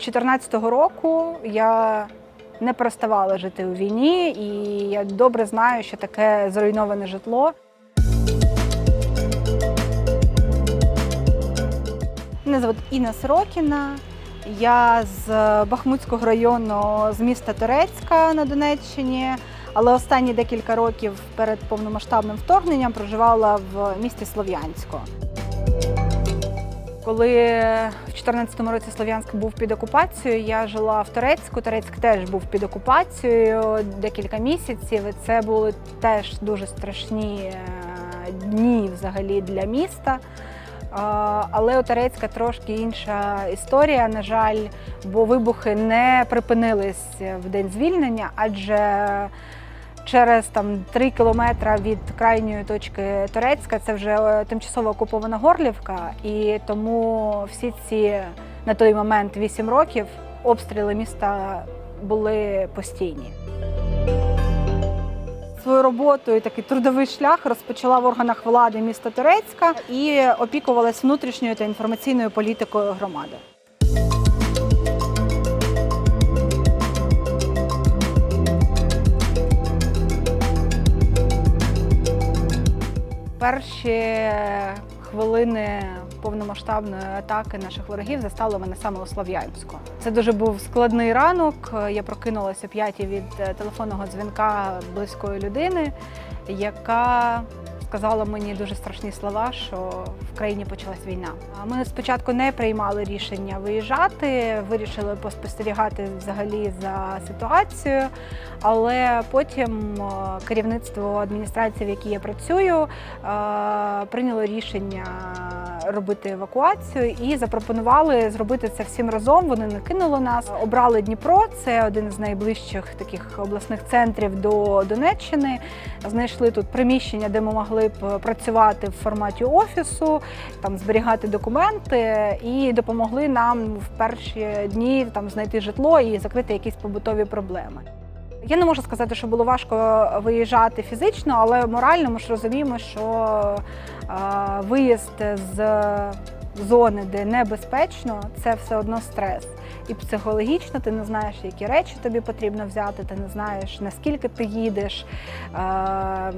2014 року я не переставала жити у війні, і я добре знаю, що таке зруйноване житло. Мене звуть Інна Сорокіна. Я з Бахмутського району з міста Торецька на Донеччині, але останні декілька років перед повномасштабним вторгненням проживала в місті Слов'янську. Коли в 2014 році Слов'янськ був під окупацією, я жила в Торецьку. Торецьк теж був під окупацією декілька місяців. І це були теж дуже страшні е, дні взагалі для міста. Але у Торецька трошки інша історія, на жаль, бо вибухи не припинились в день звільнення, адже через там три кілометри від крайньої точки Торецька це вже е, тимчасово окупована Горлівка, і тому всі ці на той момент 8 років обстріли міста були постійні. Свою роботу і такий трудовий шлях розпочала в органах влади міста Торецька і опікувалась внутрішньою та інформаційною політикою громади. Перші хвилини повномасштабної атаки наших ворогів застали мене саме у Слов'янську. Це дуже був складний ранок. Я прокинулася п'яті від е, телефонного дзвінка близької людини, яка сказала мені дуже страшні слова, що в країні почалась війна. Ми спочатку не приймали рішення виїжджати, вирішили поспостерігати взагалі за ситуацією, але потім е, керівництво адміністрації, в якій я працюю, е, прийняло рішення робити евакуацію і запропонували зробити це всім разом. Вони не кинули нас. Обрали Дніпро, це один з найближчих таких обласних центрів до Донеччини. Знайшли тут приміщення, де ми могли б працювати в форматі офісу, там зберігати документи, і допомогли нам в перші дні там знайти житло і закрити якісь побутові проблеми. Я не можу сказати, що було важко виїжджати фізично, але морально ми ж розуміємо, що е, виїзд з зони, де небезпечно, це все одно стрес. І психологічно ти не знаєш, які речі тобі потрібно взяти, ти не знаєш, наскільки ти їдеш. Е,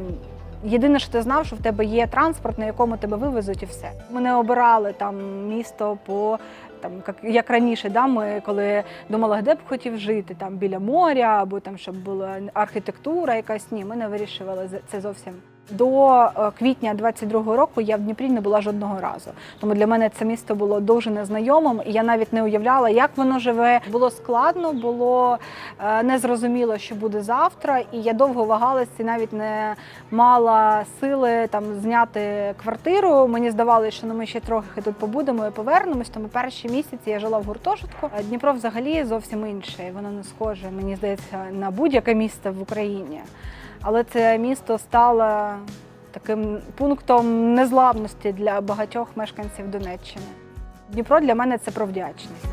Єдине, що ти знав, що в тебе є транспорт, на якому тебе вивезуть, і все. Ми не обирали там місто по там, як, як раніше, да, ми коли думали, де б хотів жити, там біля моря, або там, щоб була архітектура якась. Ні, ми не вирішували це зовсім. До е, квітня 22-го року я в Дніпрі не була жодного разу. Тому для мене це місто було дуже незнайомим, і я навіть не уявляла, як воно живе. Було складно, було е, незрозуміло, що буде завтра. І я довго вагалася і навіть не мала сили там зняти квартиру. Мені здавалося, що ну, ми ще трохи тут побудемо і повернемось. Тому перші місяці я жила в гуртожитку. Дніпро взагалі зовсім інше. Воно не схоже, мені здається, на будь-яке місто в Україні. Але це місто стало таким пунктом незламності для багатьох мешканців Донеччини. Дніпро для мене це про вдячність.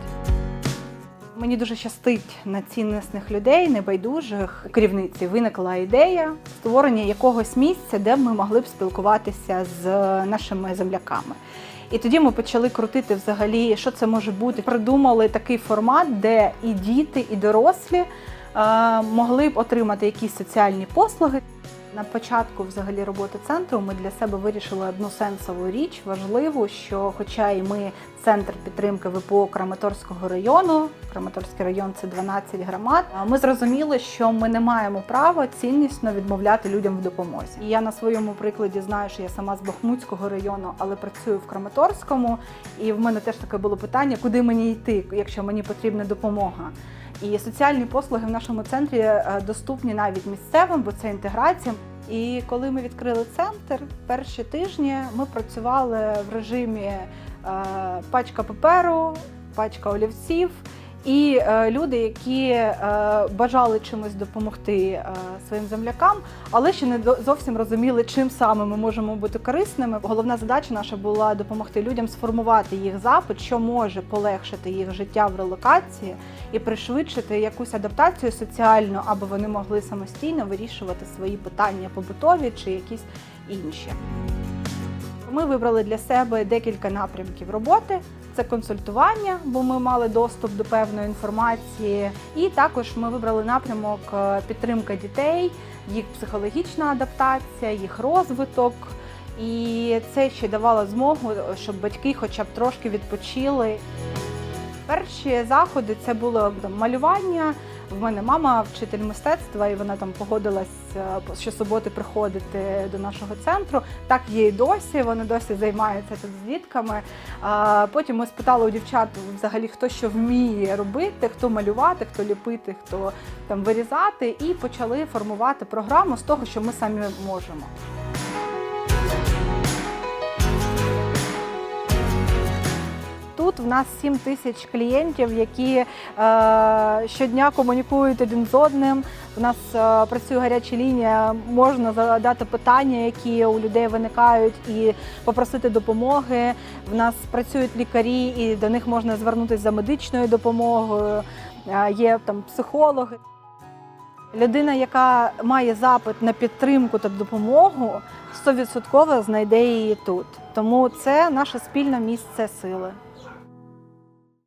Мені дуже щастить на ціннісних людей, небайдужих. У керівниці виникла ідея створення якогось місця, де ми могли б спілкуватися з нашими земляками. І тоді ми почали крутити взагалі, що це може бути. Придумали такий формат, де і діти, і дорослі могли б отримати якісь соціальні послуги. На початку взагалі роботи центру ми для себе вирішили одну сенсову річ, важливу, що хоча і ми центр підтримки ВПО Краматорського району, Краматорський район це 12 громад. Ми зрозуміли, що ми не маємо права ціннісно відмовляти людям в допомозі. І я на своєму прикладі знаю, що я сама з Бахмутського району, але працюю в Краматорському. І в мене теж таке було питання, куди мені йти, якщо мені потрібна допомога. І соціальні послуги в нашому центрі е, доступні навіть місцевим, бо це інтеграція. І коли ми відкрили центр, перші тижні ми працювали в режимі е, пачка паперу, пачка олівців. І е, люди, які е, бажали чимось допомогти е, своїм землякам, але ще не зовсім розуміли, чим саме ми можемо бути корисними. Головна задача наша була допомогти людям сформувати їх запит, що може полегшити їх життя в релокації і пришвидшити якусь адаптацію соціальну, аби вони могли самостійно вирішувати свої питання побутові чи якісь інші. Ми вибрали для себе декілька напрямків роботи. Це консультування, бо ми мали доступ до певної інформації. І також ми вибрали напрямок е, підтримка дітей, їх психологічна адаптація, їх розвиток. І це ще давало змогу, щоб батьки хоча б трошки відпочили. Перші заходи це було малювання. В мене мама вчитель мистецтва, і вона там погодилась е, щосуботи приходити до нашого центру. Так є і досі. Вони досі займаються тут з дітками. Потім ми спитали у дівчат взагалі, хто що вміє робити, хто малювати, хто ліпити, хто там вирізати, і почали формувати програму з того, що ми самі можемо. В нас 7 тисяч клієнтів, які е, щодня комунікують один з одним. У нас е, працює гаряча лінія, можна задати питання, які у людей виникають, і попросити допомоги. В нас працюють лікарі, і до них можна звернутися за медичною допомогою. Е, є там психологи. Людина, яка має запит на підтримку та допомогу, 100% знайде її тут. Тому це наше спільне місце сили.